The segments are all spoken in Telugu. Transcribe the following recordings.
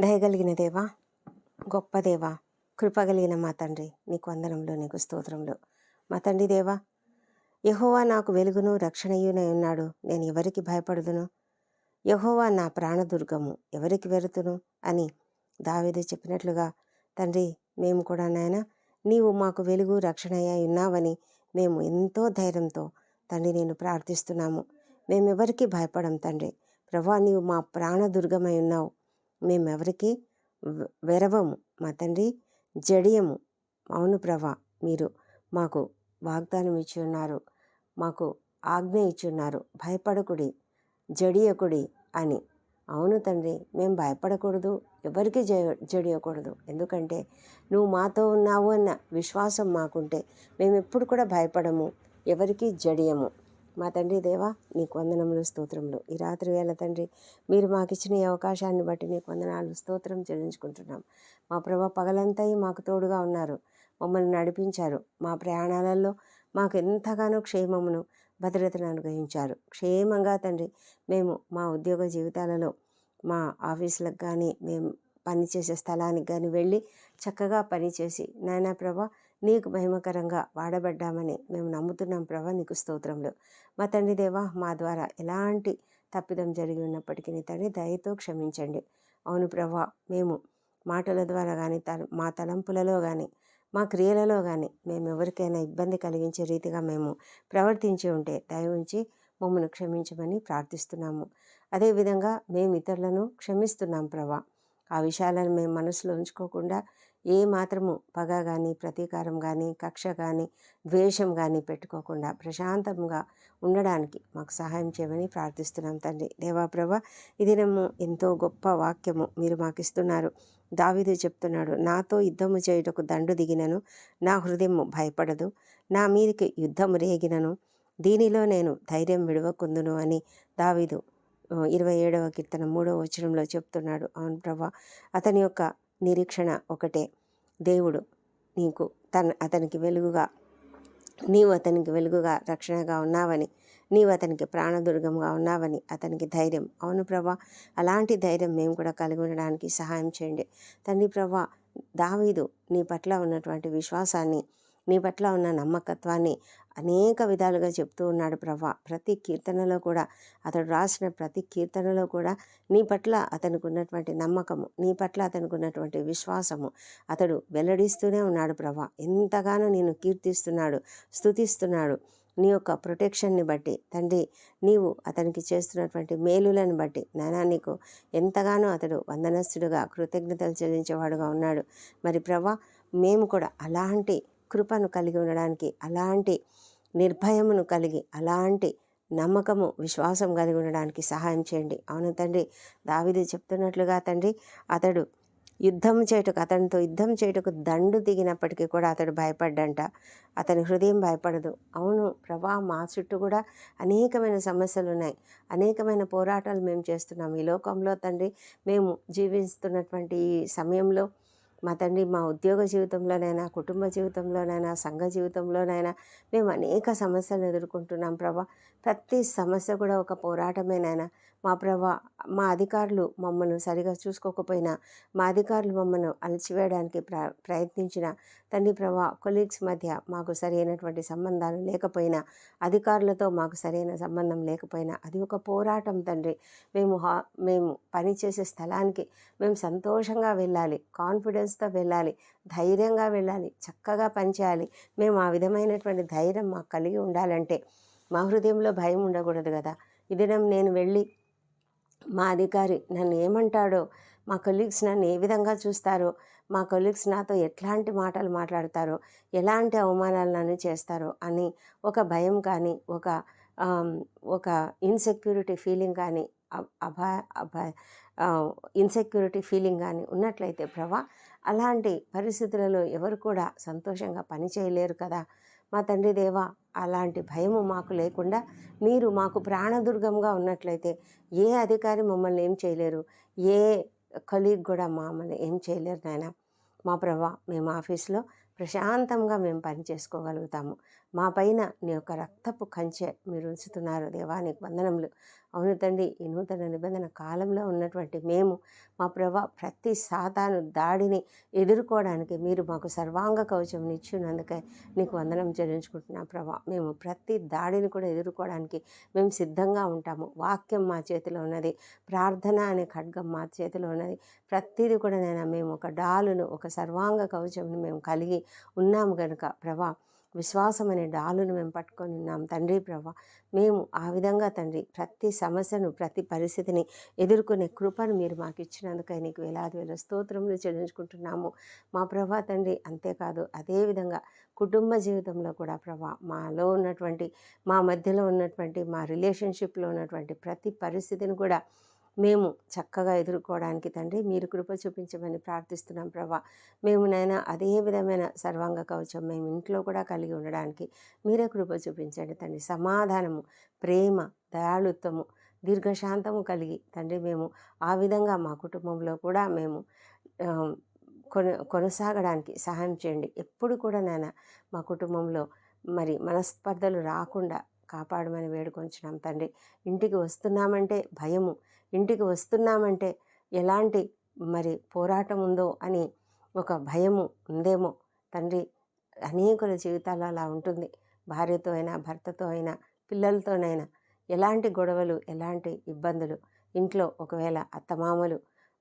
దయగలిగిన దేవా గొప్ప దేవా కృపగలిగిన మా తండ్రి నీకు వందనంలో నీకు స్తోత్రంలో. మా తండ్రి దేవా యహోవా నాకు వెలుగును రక్షణయునై ఉన్నాడు. నేను ఎవరికి భయపడుదును? యహోవా నా ప్రాణదుర్గము ఎవరికి వెరుతును? అని దావేది చెప్పినట్లుగా తండ్రి మేము కూడా నాయన నీవు మాకు వెలుగు రక్షణయ్య ఉన్నావని మేము ఎంతో ధైర్యంతో తండ్రి నేను ప్రార్థిస్తున్నాము. మేమెవరికి భయపడం తండ్రి? ప్రభా నీవు మా ప్రాణదుర్గమై ఉన్నావు. మేమెవరికి వెరవము. మా తండ్రి జడియము. అవును ప్రభా మీరు మాకు వాగ్దానం ఇచ్చి ఉన్నారు మాకు ఆజ్ఞ ఇచ్చి ఉన్నారు భయపడకుడి జడియకుడి అని. అవును తండ్రి మేము భయపడకూడదు. ఎవరికి జ జడియకూడదు. ఎందుకంటే నువ్వు మాతో ఉన్నావు అన్న విశ్వాసం మాకుంటే మేము ఎప్పుడు కూడా భయపడము. ఎవరికి జడియము. మా తండ్రి దేవా నీకు వందనములు స్తోత్రములు. ఈ రాత్రి వేళ తండ్రి మీరు మాకు ఇచ్చిన ఈ అవకాశాన్ని బట్టి నీకు వందనాలు స్తోత్రం చెల్లించుకుంటున్నాం. మా ప్రభా పగలంతా మాకు తోడుగా ఉన్నారు. మమ్మల్ని నడిపించారు. మా ప్రయాణాలలో మాకు ఎంతగానో క్షేమమును భద్రతను అనుగ్రహించారు. క్షేమంగా తండ్రి మేము మా ఉద్యోగ జీవితాలలో మా ఆఫీసులకు కానీ మేము పనిచేసే స్థలానికి కానీ వెళ్ళి చక్కగా పనిచేసి నాయనా ప్రభా నీకు మహిమకరంగా వాడబడ్డామని మేము నమ్ముతున్నాం ప్రభా నీకు స్తోత్రంలో మా తండ్రి దేవా మా ద్వారా ఎలాంటి తప్పిదం జరిగి ఉన్నప్పటికీ నీ తండ్రి దయతో క్షమించండి. అవును ప్రభా మేము మాటల ద్వారా కానీ తల మా తలంపులలో కానీ మా క్రియలలో కానీ మేము ఎవరికైనా ఇబ్బంది కలిగించే రీతిగా మేము ప్రవర్తించి ఉంటే దయ ఉంచి మమ్మల్ని క్షమించమని ప్రార్థిస్తున్నాము. అదేవిధంగా మేము ఇతరులను క్షమిస్తున్నాం ప్రభా. ఆ విషయాలను మేము మనసులో ఉంచుకోకుండా ఏ మాత్రము పగ కానీ ప్రతీకారం కానీ కక్ష కానీ ద్వేషం కానీ పెట్టుకోకుండా ప్రశాంతంగా ఉండడానికి మాకు సహాయం చేయమని ప్రార్థిస్తున్నాం తండ్రి. దేవా ప్రభ ఇది ఎంతో గొప్ప వాక్యము మీరు మాకు ఇస్తున్నారు. దావీదు చెప్తున్నాడు నాతో యుద్ధము చేయుటకు దండు దిగినను నా హృదయము భయపడదు నా మీదకి యుద్ధము రేగినను దీనిలో నేను ధైర్యం విడవకుందును అని దావీదు ఇరవై ఏడవ కీర్తన మూడవ వచనంలో చెప్తున్నాడు. అవును ప్రభా అతని యొక్క నిరీక్షణ ఒకటే. దేవుడు నీకు తన అతనికి వెలుగుగా నీవు అతనికి వెలుగుగా రక్షణగా ఉన్నావని నీవు అతనికి ప్రాణదుర్గంగా ఉన్నావని అతనికి ధైర్యం. అవును ప్రభా అలాంటి ధైర్యం మేము కూడా కలిగి ఉండడానికి సహాయం చేయండి. తండ్రి ప్రభా దావీదు నీ పట్ల ఉన్నటువంటి విశ్వాసాన్ని నీ పట్ల ఉన్న నమ్మకత్వాన్ని అనేక విధాలుగా చెప్తూ ఉన్నాడు ప్రభా. ప్రతి కీర్తనలో కూడా అతడు రాసిన ప్రతి కీర్తనలో కూడా నీ పట్ల అతనికి ఉన్నటువంటి నమ్మకము నీ పట్ల అతనికి ఉన్నటువంటి విశ్వాసము అతడు వెల్లడిస్తూనే ఉన్నాడు ప్రభా. ఎంతగానో నేను కీర్తిస్తున్నాడు స్తుతిస్తున్నాడు. నీ యొక్క ప్రొటెక్షన్ని బట్టి తండ్రి నీవు అతనికి చేస్తున్నటువంటి మేలులను బట్టి నానా నీకు ఎంతగానో అతడు వందనస్తుడుగా కృతజ్ఞతలు చెల్లించేవాడుగా ఉన్నాడు. మరి ప్రభా మేము కూడా అలాంటి కృపను కలిగి ఉండడానికి అలాంటి నిర్భయమును కలిగి అలాంటి నమ్మకము విశ్వాసం కలిగి ఉండడానికి సహాయం చేయండి. అవును తండ్రి దావిది చెప్తున్నట్లుగా తండ్రి అతడు యుద్ధం చేయుటకు అతనితో యుద్ధం చేయుటకు దండు దిగినప్పటికీ కూడా అతడు భయపడ్డంట. అతని హృదయం భయపడదు. అవును ప్రభా మా చుట్టూ కూడా అనేకమైన సమస్యలు ఉన్నాయి. అనేకమైన పోరాటాలు మేము చేస్తున్నాం ఈ లోకంలో తండ్రి మేము జీవిస్తున్నటువంటి ఈ సమయంలో మా తండ్రి మా ఉద్యోగ జీవితంలోనైనా కుటుంబ జీవితంలోనైనా సంఘ జీవితంలోనైనా మేము అనేక సమస్యలను ఎదుర్కొంటున్నాం ప్రభా. ప్రతి సమస్య కూడా ఒక పోరాటమేనైనా మా ప్రభా మా అధికారులు మమ్మల్ని సరిగా చూసుకోకపోయినా మా అధికారులు మమ్మల్ని అలచివేయడానికి ప్ర ప్రయత్నించిన తండ్రి ప్రభా కొలీగ్స్ మధ్య మాకు సరైనటువంటి సంబంధాలు లేకపోయినా అధికారులతో మాకు సరైన సంబంధం లేకపోయినా అది ఒక పోరాటం తండ్రి. మేము హా మేము పనిచేసే స్థలానికి మేము సంతోషంగా వెళ్ళాలి కాన్ఫిడెన్స్తో వెళ్ళాలి ధైర్యంగా వెళ్ళాలి చక్కగా పనిచేయాలి మేము ఆ విధమైనటువంటి ధైర్యం మాకు కలిగి ఉండాలంటే మా హృదయంలో భయం ఉండకూడదు కదా. ఇది నేను వెళ్ళి మా అధికారి నన్ను ఏమంటాడో మా కొలీగ్స్ నన్ను ఏ విధంగా చూస్తారో మా కొలీగ్స్ నాతో ఎట్లాంటి మాటలు మాట్లాడతారో ఎలాంటి అవమానాలు నన్ను చేస్తారో అని ఒక భయం కానీ ఒక ఒక ఇన్సెక్యూరిటీ ఫీలింగ్ కానీ అభా అభా ఇన్సెక్యూరిటీ ఫీలింగ్ కానీ ఉన్నట్లయితే ప్రభా అలాంటి పరిస్థితులలో ఎవరు కూడా సంతోషంగా పని చేయలేరు కదా. మా తండ్రి దేవా అలాంటి భయము మాకు లేకుండా మీరు మాకు ప్రాణదుర్గంగా ఉన్నట్లయితే ఏ అధికారి మమ్మల్ని ఏం చేయలేరు. ఏ కలీగ్ కూడా మమ్మల్ని ఏం చేయలేరు నాయన. మా ప్రభా మేము ఆఫీస్లో ప్రశాంతంగా మేము పని చేసుకోగలుగుతాము. మా పైన నీ యొక్క రక్తపు కంచె మీరు ఉంచుతున్నారు. దేవా నీకు వందనములు. అవును తండ్రి ఈ నూతన నిబంధన కాలంలో ఉన్నటువంటి మేము మా ప్రభా ప్రతి సాతాను దాడిని ఎదుర్కోవడానికి మీరు మాకు సర్వాంగ కవచం ఇచ్చినందుకే నీకు వందనం చెల్లించుకుంటున్నాం ప్రభా. మేము ప్రతి దాడిని కూడా ఎదుర్కోవడానికి మేము సిద్ధంగా ఉంటాము. వాక్యం మా చేతిలో ఉన్నది. ప్రార్థన అనే ఖడ్గం మా చేతిలో ఉన్నది. ప్రతిదీ కూడా నేను మేము ఒక డాలును ఒక సర్వాంగ కవచంను మేము కలిగి ఉన్నాము కనుక ప్రభా. విశ్వాసం అనే డాలును మేము పట్టుకొని ఉన్నాం. తండ్రి ప్రభా మేము ఆ విధంగా తండ్రి ప్రతి సమస్యను ప్రతి పరిస్థితిని ఎదుర్కొనే కృపను మీరు మాకు ఇచ్చినందుకై నీకు వేలాది వేల స్తోత్రములు చెల్లించుకుంటున్నాము. మా ప్రభా తండ్రి అంతేకాదు అదేవిధంగా కుటుంబ జీవితంలో కూడా ప్రభా మాలో ఉన్నటువంటి మా మధ్యలో ఉన్నటువంటి మా రిలేషన్షిప్లో ఉన్నటువంటి ప్రతి పరిస్థితిని కూడా మేము చక్కగా ఎదుర్కోవడానికి తండ్రి మీరు కృప చూపించమని ప్రార్థిస్తున్నాం ప్రభా. మేము నైనా అదే విధమైన సర్వాంగ కవచం మేము ఇంట్లో కూడా కలిగి ఉండడానికి మీరే కృప చూపించండి తండ్రి. సమాధానము ప్రేమ దయాళుత్వము దీర్ఘశాంతము కలిగి తండ్రి మేము ఆ విధంగా మా కుటుంబంలో కూడా మేము కొన కొనసాగడానికి సహాయం చేయండి. ఎప్పుడు కూడా నాన్న మా కుటుంబంలో మరి మనస్పర్ధలు రాకుండా కాపాడమని వేడుకొంచున్నాం తండ్రి. ఇంటికి వస్తున్నామంటే భయము ఇంటికి వస్తున్నామంటే ఎలాంటి మరి పోరాటం ఉందో అని ఒక భయము ఉందేమో. తండ్రి అనేకుల జీవితాలు అలా ఉంటుంది. భార్యతో అయినా భర్తతో అయినా పిల్లలతోనైనా ఎలాంటి గొడవలు ఎలాంటి ఇబ్బందులు ఇంట్లో ఒకవేళ అత్తమామలు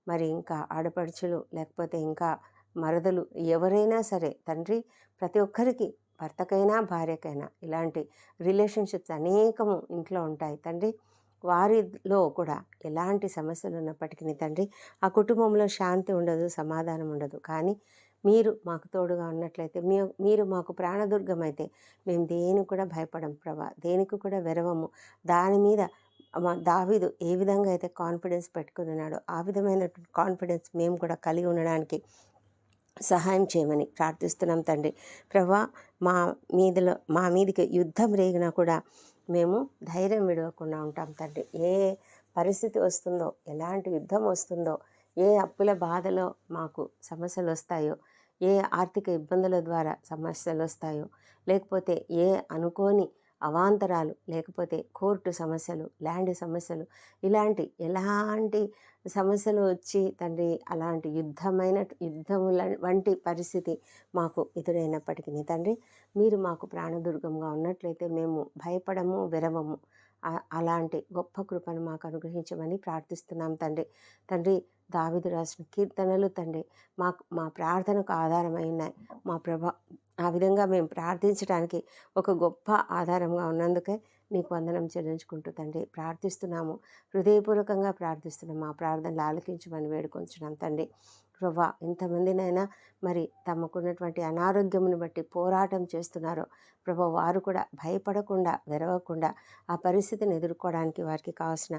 మరి ఇంకా ఆడపడుచులు లేకపోతే ఇంకా మరదలు ఎవరైనా సరే తండ్రి ప్రతి ఒక్కరికి భర్తకైనా భార్యకైనా ఇలాంటి రిలేషన్షిప్స్ అనేకము ఇంట్లో ఉంటాయి తండ్రి. వారిలో కూడా ఎలాంటి సమస్యలు ఉన్నప్పటికీ తండ్రి ఆ కుటుంబంలో శాంతి ఉండదు సమాధానం ఉండదు. కానీ మీరు మాకు తోడుగా ఉన్నట్లయితే మీ మీరు మాకు ప్రాణదుర్గం అయితే మేము దేనికి కూడా భయపడం ప్రభా దేనికి కూడా వెరవము. దాని మీద మా దావీదు ఏ విధంగా అయితే కాన్ఫిడెన్స్ పెట్టుకుని ఉన్నాడో ఆ విధమైన కాన్ఫిడెన్స్ మేము కూడా కలిగి ఉండడానికి సహాయం చేయమని ప్రార్థిస్తున్నాం తండ్రి. ప్రభా మా మీదలో మా మీదకి యుద్ధం రేగినా కూడా మేము ధైర్యం విడవకుండా ఉంటాం తండ్రి. ఏ పరిస్థితి వస్తుందో ఎలాంటి యుద్ధం వస్తుందో ఏ అప్పుల బాధలో మాకు సమస్యలు వస్తాయో ఏ ఆర్థిక ఇబ్బందుల ద్వారా సమస్యలు వస్తాయో లేకపోతే ఏ అనుకోని అవాంతరాలు లేకపోతే కోర్టు సమస్యలు ల్యాండ్ సమస్యలు ఇలాంటి ఎలాంటి సమస్యలు వచ్చి తండ్రి అలాంటి యుద్ధమైన యుద్ధముల వంటి పరిస్థితి మాకు ఎదురైనప్పటికీ తండ్రి మీరు మాకు ప్రాణదుర్గంగా ఉన్నట్లయితే మేము భయపడము విరవము అలాంటి గొప్ప కృపను మాకు అనుగ్రహించమని ప్రార్థిస్తున్నాం తండ్రి. తండ్రి దావిదు రాసిన కీర్తనలు తండ్రి మాకు మా ప్రార్థనకు ఆధారమైన మా ప్రభా ఆ విధంగా మేము ప్రార్థించడానికి ఒక గొప్ప ఆధారంగా ఉన్నందుకే నీకు వందనం చెల్లించుకుంటూ తండ్రి ప్రార్థిస్తున్నాము. హృదయపూర్వకంగా ప్రార్థిస్తున్నాము. ఆ ప్రార్థనలు ఆలకించమని వేడుకొంచున్నాం తండ్రి. ప్రభా ఎంతమందినైనా మరి తమకున్నటువంటి అనారోగ్యమును బట్టి పోరాటం చేస్తున్నారో ప్రభా వారు కూడా భయపడకుండా వెరవకుండా ఆ పరిస్థితిని ఎదుర్కోవడానికి వారికి కావాల్సిన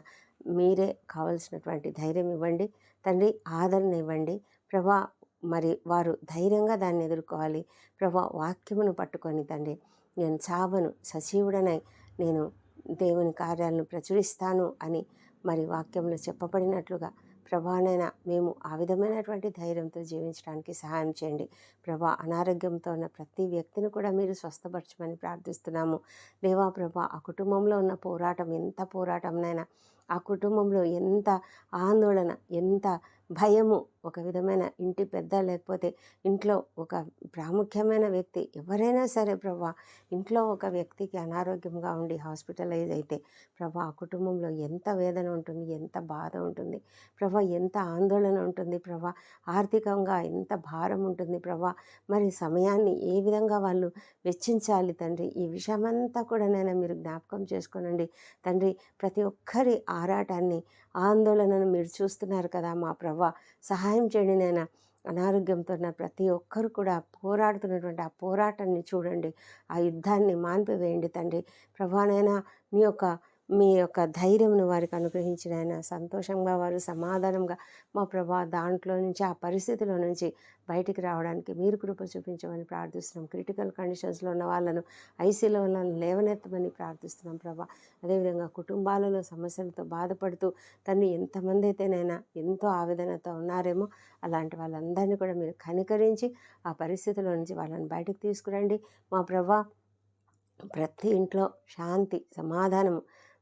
మీరే కావలసినటువంటి ధైర్యం ఇవ్వండి. తండ్రి ఆదరణ ఇవ్వండి. ప్రభా మరి వారు ధైర్యంగా దాన్ని ఎదుర్కోవాలి. ప్రభా వాక్యమును పట్టుకొని తండ్రి నేను చావను సజీవుడనై నేను దేవుని కార్యాలను ప్రచురిస్తాను అని మరి వాక్యంలో చెప్పబడినట్లుగా ప్రభానైనా మేము ఆ విధమైనటువంటి ధైర్యంతో జీవించడానికి సహాయం చేయండి. ప్రభా అనారోగ్యంతో ఉన్న ప్రతి వ్యక్తిని కూడా మీరు స్వస్థపరచమని ప్రార్థిస్తున్నాము. దేవా ప్రభా ఆ కుటుంబంలో ఉన్న పోరాటం ఎంత పోరాటంనైనా ఆ కుటుంబంలో ఎంత ఆందోళన ఎంత భయము ఒక విధమైన ఇంటి పెద్ద లేకపోతే ఇంట్లో ఒక ప్రాముఖ్యమైన వ్యక్తి ఎవరైనా సరే ప్రభా ఇంట్లో ఒక వ్యక్తికి అనారోగ్యంగా ఉండి హాస్పిటలైజ్ అయితే ప్రభా ఆ కుటుంబంలో ఎంత వేదన ఉంటుంది ఎంత బాధ ఉంటుంది ప్రభా ఎంత ఆందోళన ఉంటుంది ప్రభా ఆర్థికంగా ఎంత భారం ఉంటుంది ప్రభా మరి సమయాన్ని ఏ విధంగా వాళ్ళు వెచ్చించాలి తండ్రి? ఈ విషయమంతా కూడా నేను మీరు జ్ఞాపకం చేసుకోనండి. తండ్రి ప్రతి ఒక్కరి ఆరాటాన్ని ఆందోళనను మీరు చూస్తున్నారు కదా మా ప్రభా సహాయం చేయండి నేను అనారోగ్యంతో ఉన్న ప్రతి ఒక్కరు కూడా పోరాడుతున్నటువంటి ఆ పోరాటాన్ని చూడండి. ఆ యుద్ధాన్ని మాన్పివేయండి తండ్రి. ప్రభానైనా మీ యొక్క మీ యొక్క ధైర్యంను వారికి అనుగ్రహించిన ఆయన సంతోషంగా వారు సమాధానంగా మా ప్రభా దాంట్లో నుంచి ఆ పరిస్థితిలో నుంచి బయటికి రావడానికి మీరు కృప చూపించమని ప్రార్థిస్తున్నాం. క్రిటికల్ కండిషన్స్లో ఉన్న వాళ్ళను ఐసీలో ఉన్న లేవనెత్తమని ప్రార్థిస్తున్నాం ప్రభా. అదేవిధంగా కుటుంబాలలో సమస్యలతో బాధపడుతూ తను ఎంతమంది అయితేనైనా ఎంతో ఆవేదనతో ఉన్నారేమో అలాంటి వాళ్ళందరినీ కూడా మీరు కనికరించి ఆ పరిస్థితిలో నుంచి వాళ్ళని బయటకు తీసుకురండి. మా ప్రభా ప్రతి ఇంట్లో శాంతి సమాధానము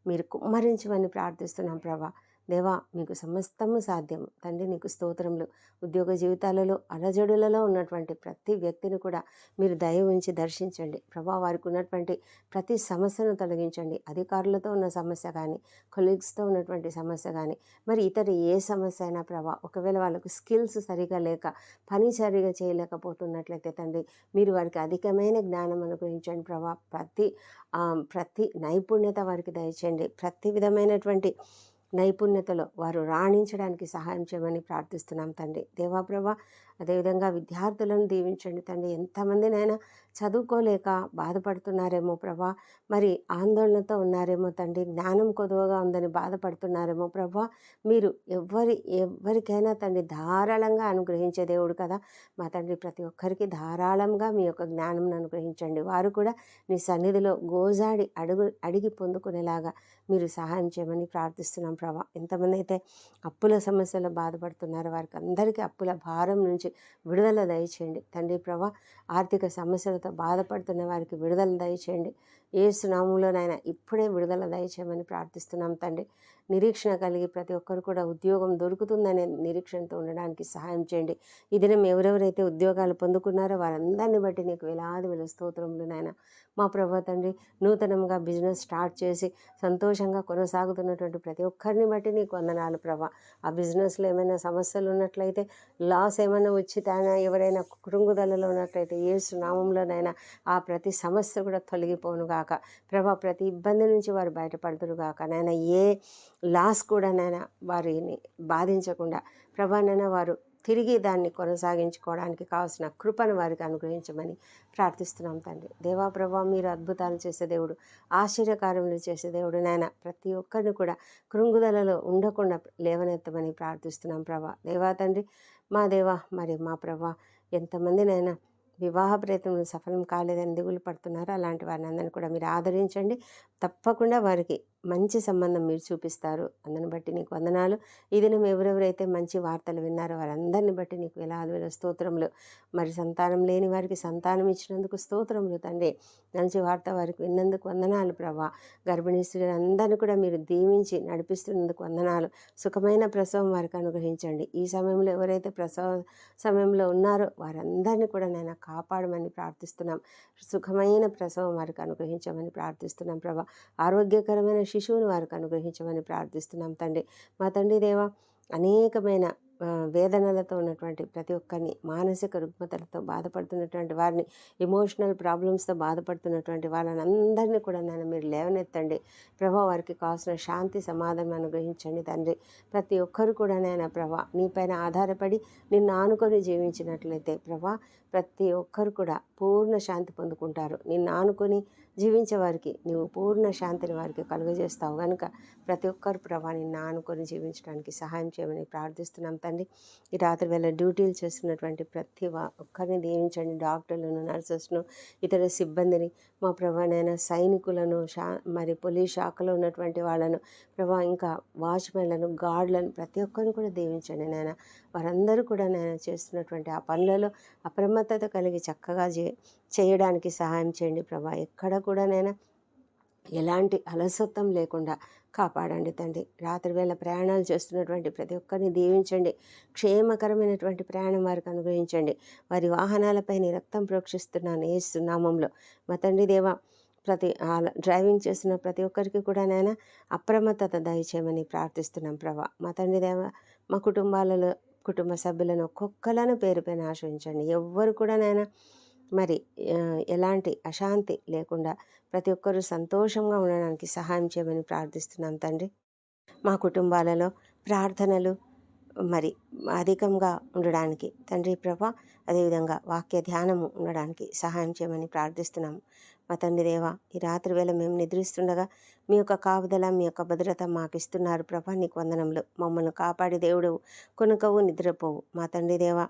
మీరు కుమ్మరించమని ప్రార్థిస్తున్నాం ప్రభా. దేవా మీకు సమస్తము సాధ్యం తండ్రి నీకు స్తోత్రములు. ఉద్యోగ జీవితాలలో అలజడులలో ఉన్నటువంటి ప్రతి వ్యక్తిని కూడా మీరు దయ ఉంచి దర్శించండి. ప్రభా వారికి ఉన్నటువంటి ప్రతి సమస్యను తొలగించండి. అధికారులతో ఉన్న సమస్య కానీ కొలీగ్స్తో ఉన్నటువంటి సమస్య కానీ మరి ఇతర ఏ సమస్య అయినా ప్రభా ఒకవేళ వాళ్ళకు స్కిల్స్ సరిగా లేక పని సరిగా చేయలేకపోతున్నట్లయితే తండ్రి మీరు వారికి అధికమైన జ్ఞానం అనుగ్రహించండి ప్రభా. ప్రతి ప్రతి నైపుణ్యత వారికి దయచేయండి. ప్రతి విధమైనటువంటి నైపుణ్యతలో వారు రాణించడానికి సహాయం చేయమని ప్రార్థిస్తున్నాం తండ్రి. దేవాప్రభ అదేవిధంగా విద్యార్థులను దీవించండి తండ్రి. ఎంతమందినైనా చదువుకోలేక బాధపడుతున్నారేమో ప్రభా. మరి ఆందోళనతో ఉన్నారేమో తండ్రి. జ్ఞానం కొదువగా ఉందని బాధపడుతున్నారేమో ప్రభా. మీరు ఎవరి ఎవరికైనా తండ్రి ధారాళంగా అనుగ్రహించే దేవుడు కదా. మా తండ్రి ప్రతి ఒక్కరికి ధారాళంగా మీ యొక్క జ్ఞానం అనుగ్రహించండి. వారు కూడా మీ సన్నిధిలో గోజాడి అడుగు అడిగి పొందుకునేలాగా మీరు సహాయం చేయమని ప్రార్థిస్తున్నాం ప్రభా. ఎంతమంది అయితే అప్పుల సమస్యలు బాధపడుతున్నారో వారికి అందరికీ అప్పుల భారం నుంచి విడుదల దయచేయండి. తండ్రి ప్రభా ఆర్థిక సమస్యలతో బాధపడుతున్న వారికి విడుదల దయచేయండి. ఏ సునామంలోనైనా ఇప్పుడే విడుదల దయచేయమని ప్రార్థిస్తున్నాం తండ్రి. నిరీక్షణ కలిగి ప్రతి ఒక్కరు కూడా ఉద్యోగం దొరుకుతుందనే నిరీక్షణతో ఉండడానికి సహాయం చేయండి. ఈ దినం ఎవరెవరైతే ఉద్యోగాలు పొందుకున్నారో వారందరిని బట్టి నీకు వేలాది వేల స్తోత్రములు నాయన. మా ప్రభా తండ్రి నూతనంగా బిజినెస్ స్టార్ట్ చేసి సంతోషంగా కొనసాగుతున్నటువంటి ప్రతి ఒక్కరిని బట్టి నీకు వందనాలు ప్రభా. ఆ బిజినెస్లో ఏమైనా సమస్యలు ఉన్నట్లయితే లాస్ ఏమైనా వచ్చి తాన ఎవరైనా కృంగుదలలో ఉన్నట్లయితే ఏ సునామంలోనైనా ఆ ప్రతి సమస్య కూడా తొలగిపోనుగా గాక. ప్రభా ప్రతి ఇబ్బంది నుంచి వారు బయటపడుతురు గాక. నాయన ఏ లాస్ కూడా నాయన వారిని బాధించకుండా ప్రభా నాయన వారు తిరిగి దాన్ని కొనసాగించుకోవడానికి కావాల్సిన కృపను వారికి అనుగ్రహించమని ప్రార్థిస్తున్నాం తండ్రి. దేవా ప్రభా మీరు అద్భుతాలు చేసే దేవుడు ఆశ్చర్యకార్యములు చేసే దేవుడు. నాయన ప్రతి ఒక్కరిని కూడా కృంగుదలలో ఉండకుండా లేవనెత్తమని ప్రార్థిస్తున్నాం ప్రభా. దేవా తండ్రి మా దేవా మరి మా ప్రభా ఎంతమందినైనా వివాహ ప్రయత్నం సఫలం కాలేదని దిగులు పడుతున్నారు అలాంటి వారిని అందరినీ కూడా మీరు ఆదరించండి. తప్పకుండా వారికి మంచి సంబంధం మీరు చూపిస్తారు. అందరిని బట్టి నీకు వందనాలు. ఈ దినం ఎవరెవరైతే మంచి వార్తలు విన్నారో వారందరిని బట్టి నీకు వేలాది వేల స్తోత్రములు. మరి సంతానం లేని వారికి సంతానం ఇచ్చినందుకు స్తోత్రములు తండ్రి. మంచి వార్త వారికి విన్నందుకు వందనాలు ప్రభా. గర్భిణీ స్త్రీలందరినీ కూడా మీరు దీవించి నడిపిస్తున్నందుకు వందనాలు. సుఖమైన ప్రసవం వారికి అనుగ్రహించండి. ఈ సమయంలో ఎవరైతే ప్రసవ సమయంలో ఉన్నారో వారందరినీ కూడా నేను కాపాడమని ప్రార్థిస్తున్నాం. సుఖమైన ప్రసవం వారికి అనుగ్రహించమని ప్రార్థిస్తున్నాం ప్రభా. ఆరోగ్యకరమైన శిశువుని వారికి అనుగ్రహించమని ప్రార్థిస్తున్నాం తండ్రి. మా తండ్రి దేవ అనేకమైన వేదనలతో ఉన్నటువంటి ప్రతి ఒక్కరిని మానసిక రుగ్మతలతో బాధపడుతున్నటువంటి వారిని ఎమోషనల్ ప్రాబ్లమ్స్తో బాధపడుతున్నటువంటి వాళ్ళని అందరినీ కూడా నన్ను మీరు లేవనెత్తండి. ప్రభా వారికి కావాల్సిన శాంతి సమాధానం అనుగ్రహించండి తండ్రి. ప్రతి ఒక్కరు కూడా నేను ప్రభా నీపైన ఆధారపడి నిన్ను ఆనుకొని జీవించినట్లయితే ప్రభా ప్రతి ఒక్కరు కూడా పూర్ణ శాంతి పొందుకుంటారు. నిన్ను ఆనుకొని జీవించే వారికి నీవు పూర్ణ శాంతిని వారికి కలుగజేస్తావు. కనుక ప్రతి ఒక్కరు ప్రభా నిన్ను ఆనుకొని జీవించడానికి సహాయం చేయమని ప్రార్థిస్తున్నాం తండ్రి. ఈ రాత్రి వేళ డ్యూటీలు చేస్తున్నటువంటి ప్రతి ఒక్కరిని దీవించండి డాక్టర్లను నర్సెస్ను ఇతర సిబ్బందిని మా ప్రభానైనా సైనికులను షా మరి పోలీస్ శాఖలో ఉన్నటువంటి వాళ్ళను ప్రభా ఇంకా వాచ్మెన్లను గార్డులను ప్రతి ఒక్కరిని కూడా దీవించండి నాయన. వారందరూ కూడా నేను చేస్తున్నటువంటి ఆ పనులలో అప్రమత్తత కలిగి చక్కగా చే చేయడానికి సహాయం చేయండి ప్రభా. ఎక్కడ కూడా నేను ఎలాంటి అలసత్వం లేకుండా కాపాడండి తండ్రి. రాత్రి వేళ ప్రయాణాలు చేస్తున్నటువంటి ప్రతి ఒక్కరిని దీవించండి. క్షేమకరమైనటువంటి ప్రయాణం వారికి అనుగ్రహించండి. వారి వాహనాలపై రక్తం ప్రోక్షిస్తున్నాను ఏసు నామంలో. మా తండ్రి దేవా ప్రతి డ్రైవింగ్ చేస్తున్న ప్రతి ఒక్కరికి కూడా నాయన అప్రమత్తత దయచేయమని ప్రార్థిస్తున్నాం ప్రభా. మా తండ్రి దేవ మా కుటుంబాలలో కుటుంబ సభ్యులను ఒక్కొక్కలను పేరు పైన ఆశ్రయించండి ఎవ్వరు కూడా నాయన మరి ఎలాంటి అశాంతి లేకుండా ప్రతి ఒక్కరూ సంతోషంగా ఉండడానికి సహాయం చేయమని ప్రార్థిస్తున్నాం తండ్రి. మా కుటుంబాలలో ప్రార్థనలు మరి అధికంగా ఉండడానికి తండ్రి ప్రభ అదేవిధంగా వాక్య ధ్యానము ఉండడానికి సహాయం చేయమని ప్రార్థిస్తున్నాము మా తండ్రి దేవా ఈ రాత్రి వేళ మేము నిద్రిస్తుండగా మీ యొక్క కాపుదల మీ యొక్క భద్రత మాకు ఇస్తున్నారు ప్రభా నీకు వందనంలో మమ్మల్ని కాపాడి దేవుడు కొనుకవు నిద్రపోవు. మా తండ్రి దేవ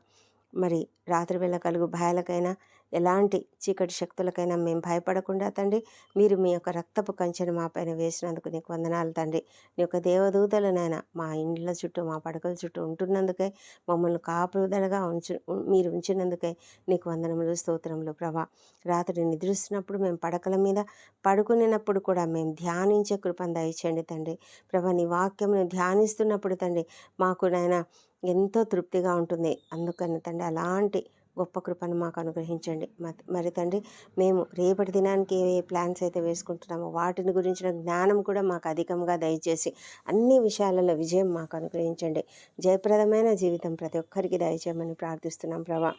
మరి రాత్రి వేళ కలుగు భయాలకైనా ఎలాంటి చీకటి శక్తులకైనా మేము భయపడకుండా తండ్రి మీరు మీ యొక్క రక్తపు కంచెను మా పైన వేసినందుకు నీకు వందనాలు తండ్రి. నీ యొక్క దేవదూతలనైనా మా ఇండ్ల చుట్టూ మా పడకల చుట్టూ ఉంటున్నందుకై మమ్మల్ని కాపుదలగా ఉంచు మీరు ఉంచినందుకై నీకు వందనములు స్తోత్రములు ప్రభా. రాత్రి నిద్రిస్తున్నప్పుడు మేము పడకల మీద పడుకునేటప్పుడు కూడా మేము ధ్యానించే కృపను దయచేయండి తండ్రి. ప్రభా నీ వాక్యమును ధ్యానిస్తున్నప్పుడు తండ్రి మాకు నాయన ఎంతో తృప్తిగా ఉంటుంది. అందుకని తండ్రి అలాంటి గొప్ప కృపను మాకు అనుగ్రహించండి. మత్- మరి తండ్రి మేము రేపటి దినానికి ఏ ఏ ప్లాన్స్ అయితే వేసుకుంటున్నామో వాటిని గురించిన జ్ఞానం కూడా మాకు అధికంగా దయచేసి అన్ని విషయాలలో విజయం మాకు అనుగ్రహించండి. జయప్రదమైన జీవితం ప్రతి ఒక్కరికి దయచేయమని ప్రార్థిస్తున్నాం ప్రభా.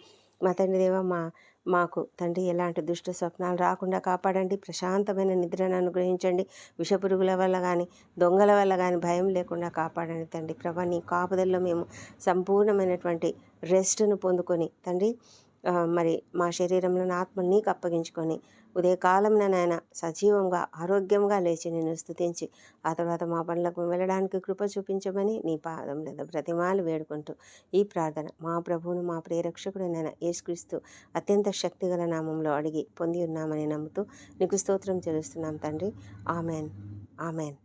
మా తండ్రి దేవ మా మాకు తండ్రి ఎలాంటి దుష్ట స్వప్నాలు రాకుండా కాపాడండి. ప్రశాంతమైన నిద్రను అనుగ్రహించండి. విషపురుగుల వల్ల కానీ దొంగల వల్ల కానీ భయం లేకుండా కాపాడండి తండ్రి. ప్రభా నీ కాపుదల్లో మేము సంపూర్ణమైనటువంటి రెస్ట్ను పొందుకొని తండ్రి మరి మా శరీరంలో ఆత్మ నీకు అప్పగించుకొని ఉదయకాలంలో నాయన సజీవంగా ఆరోగ్యంగా లేచి నేను స్థుతించి ఆ తర్వాత మా పనులకు వెళ్ళడానికి కృప చూపించమని నీ పాదం లేదా ప్రతిమాలు వేడుకుంటూ ఈ ప్రార్థన మా ప్రభువును మా ప్రియరక్షకుడైన యేసుక్రీస్తు అత్యంత శక్తిగల నామంలో అడిగి పొంది ఉన్నామని నమ్ముతూ నీకు స్తోత్రం చెల్లిస్తున్నాం తండ్రి. ఆమెన్. ఆమెన్.